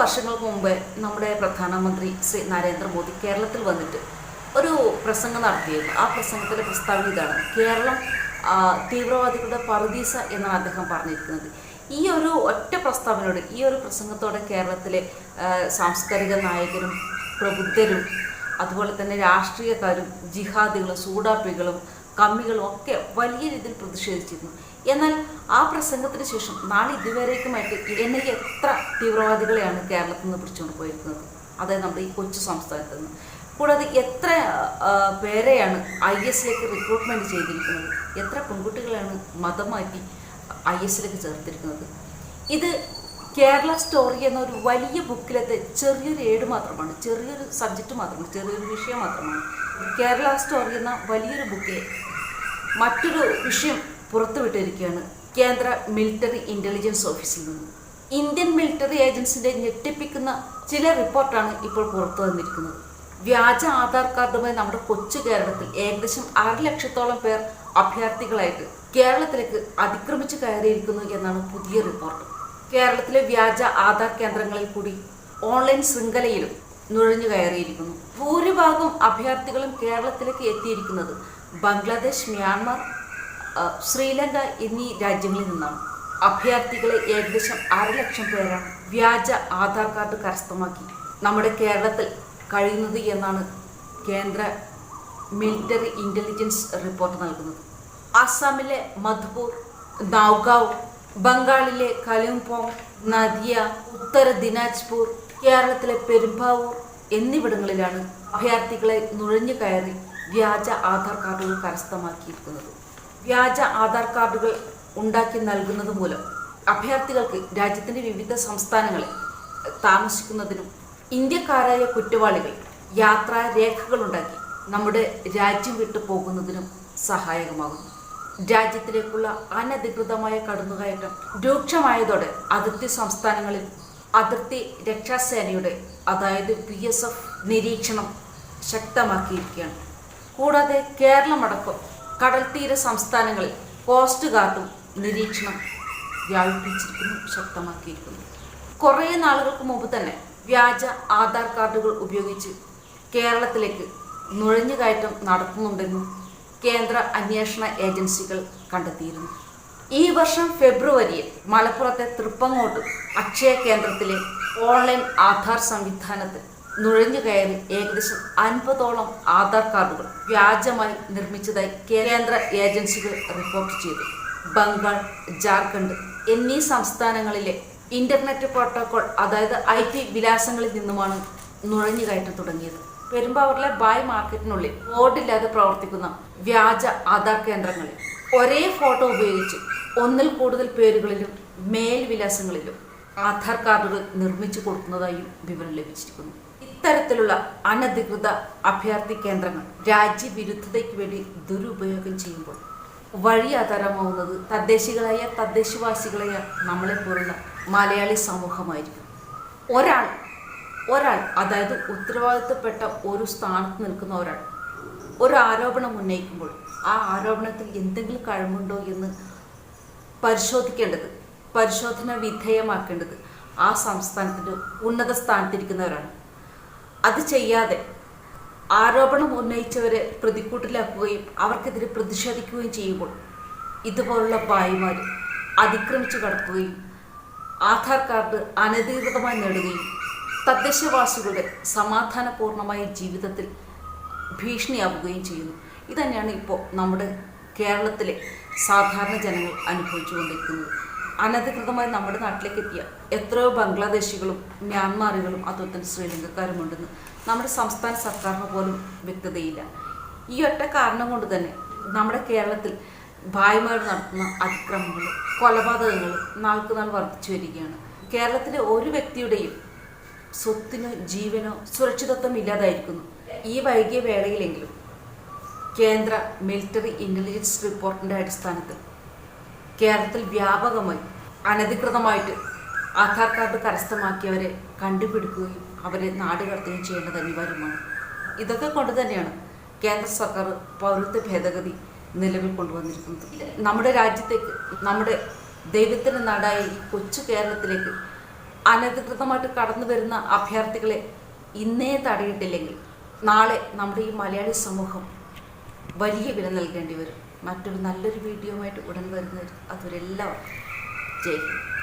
വർഷങ്ങൾക്ക് മുമ്പ് നമ്മുടെ പ്രധാനമന്ത്രി ശ്രീ നരേന്ദ്രമോദി കേരളത്തിൽ വന്നിട്ട് ഒരു പ്രസംഗം നടത്തിയിരുന്നു. ആ പ്രസംഗത്തിലെ പ്രസ്താവന ഇതാണ്. കേരളം തീവ്രവാദികളുടെ പറുദീസ എന്നാണ് അദ്ദേഹം പറഞ്ഞിരിക്കുന്നത്. ഈ ഒരു ഒറ്റ പ്രസ്താവനയോട് ഈ ഒരു പ്രസംഗത്തോടെ കേരളത്തിലെ സാംസ്കാരിക നായകരും പ്രബുദ്ധരും അതുപോലെ തന്നെ രാഷ്ട്രീയക്കാരും ജിഹാദികളും സൂഡാപ്പികളും കമ്മികളും ഒക്കെ വലിയ രീതിയിൽ പ്രതിഷേധിച്ചിരുന്നു. എന്നാൽ ആ പ്രസംഗത്തിന് ശേഷം നാളെ ഇതുവരേക്കുമായിട്ട് എന്നെ എത്ര തീവ്രവാദികളെയാണ് കേരളത്തിൽ നിന്ന് പിടിച്ചുകൊണ്ട് പോയിരിക്കുന്നത്? അതായത് നമ്മുടെ ഈ കൊച്ചു സംസ്ഥാനത്ത് നിന്ന്. കൂടാതെ എത്ര പേരെയാണ് ഐ എസിലേക്ക് റിക്രൂട്ട്മെന്റ് ചെയ്തിരിക്കുന്നത്? എത്ര പെൺകുട്ടികളെയാണ് മതം മാറ്റി ഐ എസിലേക്ക് ചേർത്തിരിക്കുന്നത്? ഇത് കേരള സ്റ്റോറി എന്ന ഒരു വലിയ ബുക്കിലത്തെ ചെറിയൊരു ഏട് മാത്രമാണ് ചെറിയൊരു സബ്ജക്റ്റ് മാത്രമാണ് ചെറിയൊരു വിഷയം മാത്രമാണ്. കേരള സ്റ്റോറി എന്ന വലിയൊരു ബുക്കിലെ മറ്റൊരു വിഷയം പുറത്തുവിട്ടിരിക്കുകയാണ്. കേന്ദ്ര മിലിറ്ററി ഇന്റലിജൻസ് ഓഫീസിൽ നിന്ന്. ഇന്ത്യൻ മിലിറ്ററി ഏജൻസിന്റെ ഞെട്ടിപ്പിക്കുന്ന ചില റിപ്പോർട്ടാണ് ഇപ്പോൾ പുറത്തു വന്നിരിക്കുന്നത്. വ്യാജ ആധാർ കാർഡുമായി നമ്മുടെ കൊച്ചു കേരളത്തിൽ ഏകദേശം അര ലക്ഷത്തോളം പേർ അഭ്യർത്ഥികളായിട്ട് കേരളത്തിലേക്ക് അതിക്രമിച്ച് കയറിയിരിക്കുന്നു എന്നാണ് പുതിയ റിപ്പോർട്ട്. കേരളത്തിലെ വ്യാജ ആധാർ കേന്ദ്രങ്ങളിൽ കൂടി ഓൺലൈൻ ശൃംഖലയിലും നുഴഞ്ഞു കയറിയിരിക്കുന്നു. ഭൂരിഭാഗം അഭ്യർത്ഥികളും കേരളത്തിലേക്ക് എത്തിയിരിക്കുന്നത് ബംഗ്ലാദേശ് മ്യാൻമാർ ശ്രീലങ്ക എന്നീ രാജ്യങ്ങളിൽ നിന്നാണ്. അഭയാർത്ഥികളെ ഏകദേശം അരലക്ഷം പേരാണ് വ്യാജ ആധാർ കാർഡ് കരസ്ഥമാക്കി നമ്മുടെ കേരളത്തിൽ കഴിയുന്നത് എന്നാണ് കേന്ദ്ര മിലിറ്ററി ഇന്റലിജൻസ് റിപ്പോർട്ട് നൽകുന്നത്. ആസാമിലെ മധുപൂർ നൗഗാവ് ബംഗാളിലെ കലിംപോങ് നദിയ ഉത്തര ദിനാജ്പൂർ കേരളത്തിലെ പെരുമ്പാവൂർ എന്നിവിടങ്ങളിലാണ് അഭയാർത്ഥികളെ നുഴഞ്ഞു കയറി വ്യാജ ആധാർ കാർഡുകൾ കരസ്ഥമാക്കിയിരിക്കുന്നത്. വ്യാജ ആധാർ കാർഡുകൾ ഉണ്ടാക്കി നൽകുന്നത് മൂലം അഭയാർത്ഥികൾക്ക് രാജ്യത്തിന്റെ വിവിധ സംസ്ഥാനങ്ങളിൽ താമസിക്കുന്നതിനും ഇന്ത്യക്കാരായ കുറ്റവാളികൾ യാത്രാ രേഖകളുണ്ടാക്കി നമ്മുടെ രാജ്യം വിട്ടു പോകുന്നതിനും സഹായകമാകുന്നു. രാജ്യത്തിലേക്കുള്ള അനധികൃതമായ കടന്നുകയറ്റം രൂക്ഷമായതോടെ അതിർത്തി സംസ്ഥാനങ്ങളിൽ അതിർത്തി രക്ഷാസേനയുടെ അതായത് പി എസ് എഫ് നിരീക്ഷണം ശക്തമാക്കിയിരിക്കുകയാണ്. കൂടാതെ കേരളമടക്കം കടൽ തീര സംസ്ഥാനങ്ങളിൽ കോസ്റ്റ് ഗാർഡും നിരീക്ഷണം വ്യാപിപ്പിച്ചിരിക്കുന്നു ശക്തമാക്കിയിരിക്കുന്നു. കുറേ നാളുകൾക്ക് മുമ്പ് തന്നെ വ്യാജ ആധാർ കാർഡുകൾ ഉപയോഗിച്ച് കേരളത്തിലേക്ക് നുഴഞ്ഞുകയറ്റം നടത്തുന്നുണ്ടെന്നും കേന്ദ്ര അന്വേഷണ ഏജൻസികൾ കണ്ടെത്തിയിരുന്നു. ഈ വർഷം ഫെബ്രുവരിയിൽ മലപ്പുറത്തെ തൃപ്പങ്ങോട്ട് അക്ഷയ കേന്ദ്രത്തിലെ ഓൺലൈൻ ആധാർ സംവിധാനത്തിൽ നുഴഞ്ഞു കയറി ഏകദേശം അൻപതോളം ആധാർ കാർഡുകൾ വ്യാജമായി നിർമ്മിച്ചതായി കേന്ദ്ര ഏജൻസികൾ റിപ്പോർട്ട് ചെയ്തു. ബംഗാൾ ജാർഖണ്ഡ് എന്നീ സംസ്ഥാനങ്ങളിലെ ഇന്റർനെറ്റ് പ്രോട്ടോകോൾ അതായത് ഐ ടി വിലാസങ്ങളിൽ നിന്നുമാണ് നുഴഞ്ഞുകയറ്റം തുടങ്ങിയത്. പെരുമ്പാവൂരിലെ ബായ് മാർക്കറ്റിനുള്ളിൽ ബോർഡില്ലാതെ പ്രവർത്തിക്കുന്ന വ്യാജ ആധാർ കേന്ദ്രങ്ങളിൽ ഒരേ ഫോട്ടോ ഉപയോഗിച്ച് ഒന്നിൽ കൂടുതൽ പേരുകളിലും മേൽവിലാസങ്ങളിലും ആധാർ കാർഡുകൾ നിർമ്മിച്ചു കൊടുക്കുന്നതായും വിവരം ലഭിച്ചിരിക്കുന്നു. ഇത്തരത്തിലുള്ള അനധികൃത അഭയാർത്ഥി കേന്ദ്രങ്ങൾ രാജ്യവിരുദ്ധതയ്ക്ക് വേണ്ടി ദുരുപയോഗം ചെയ്യുമ്പോൾ വഴിയാധാരമാവുന്നത് തദ്ദേശികളായ തദ്ദേശവാസികളായ നമ്മളെപ്പോലുള്ള മലയാളി സമൂഹമായിരിക്കും. ഒരാൾ ഒരാൾ അതായത് ഉത്തരവാദിത്തപ്പെട്ട ഒരു സ്ഥാനത്ത് നിൽക്കുന്ന ഒരാൾ ഒരു ആരോപണം ഉന്നയിക്കുമ്പോൾ ആ ആരോപണത്തിൽ എന്തെങ്കിലും കഴിവുണ്ടോ എന്ന് പരിശോധിക്കേണ്ടത് പരിശോധന വിധേയമാക്കേണ്ടത് ആ സംസ്ഥാനത്തിന്റെ ഉന്നത സ്ഥാനത്തിരിക്കുന്നവരാണ്. അത് ചെയ്യാതെ ആരോപണം ഉന്നയിച്ചവരെ പ്രതിക്കൂട്ടിലാക്കുകയും അവർക്കെതിരെ പ്രതിഷേധിക്കുകയും ചെയ്യുമ്പോൾ ഇതുപോലുള്ള ഭായിമാർ അതിക്രമിച്ചു കടക്കുകയും ആധാർ കാർഡ് അനധികൃതമായി നേടുകയും തദ്ദേശവാസികളുടെ സമാധാനപൂർണമായ ജീവിതത്തിൽ ഭീഷണിയാവുകയും ചെയ്യുന്നു. ഇതന്നെയാണ് ഇപ്പോൾ നമ്മുടെ കേരളത്തിലെ സാധാരണ ജനങ്ങൾ അനുഭവിച്ചുകൊണ്ടിരിക്കുന്നത്. അനധികൃതമായി നമ്മുടെ നാട്ടിലേക്ക് എത്തിയ എത്രയോ ബംഗ്ലാദേശികളും മ്യാൻമാറുകളും അതുപോലെ തന്നെ ശ്രീലങ്കക്കാരുമുണ്ടെന്ന് നമ്മുടെ സംസ്ഥാന സർക്കാരിന് പോലും വ്യക്തതയില്ല. ഈ ഒറ്റ കാരണം കൊണ്ട് തന്നെ നമ്മുടെ കേരളത്തിൽ ഭായിമാർ നടത്തുന്ന അതിക്രമങ്ങളും കൊലപാതകങ്ങളും നാൾക്ക് നാൾ വർദ്ധിച്ചു വരികയാണ്. കേരളത്തിലെ ഒരു വ്യക്തിയുടെയും സ്വത്തിനോ ജീവനോ സുരക്ഷിതത്വം ഇല്ലാതായിരിക്കുന്നു. ഈ വൈകിയ വേളയിലെങ്കിലും കേന്ദ്ര മിലിറ്ററി ഇന്റലിജൻസ് റിപ്പോർട്ടിന്റെ അടിസ്ഥാനത്തിൽ കേരളത്തിൽ വ്യാപകമായി അനധികൃതമായിട്ട് ആധാർ കാർഡ് കരസ്ഥമാക്കിയവരെ കണ്ടുപിടിക്കുകയും അവരെ നാട് കടത്തുകയും ചെയ്യേണ്ടത് അനിവാര്യമാണ്. ഇതൊക്കെ കൊണ്ട് തന്നെയാണ് കേന്ദ്ര സർക്കാർ പൗരത്വ ഭേദഗതി നിലവിൽ കൊണ്ടുവന്നിരിക്കുന്നത്. നമ്മുടെ രാജ്യത്തേക്ക് നമ്മുടെ ദൈവത്തിന്റെ നാടായ ഈ കൊച്ചു കേരളത്തിലേക്ക് അനധികൃതമായിട്ട് കടന്നു വരുന്ന അഭയാർത്ഥികളെ ഇന്നേ തടയിട്ടില്ലെങ്കിൽ നാളെ നമ്മുടെ ഈ മലയാളി സമൂഹം വലിയ വില നൽകേണ്ടി വരും. മറ്റൊരു നല്ലൊരു വീഡിയോ ആയിട്ട് ഉടൻ വരുന്ന അതൊരെല്ലാം ജയ് ഹിന്ദ്.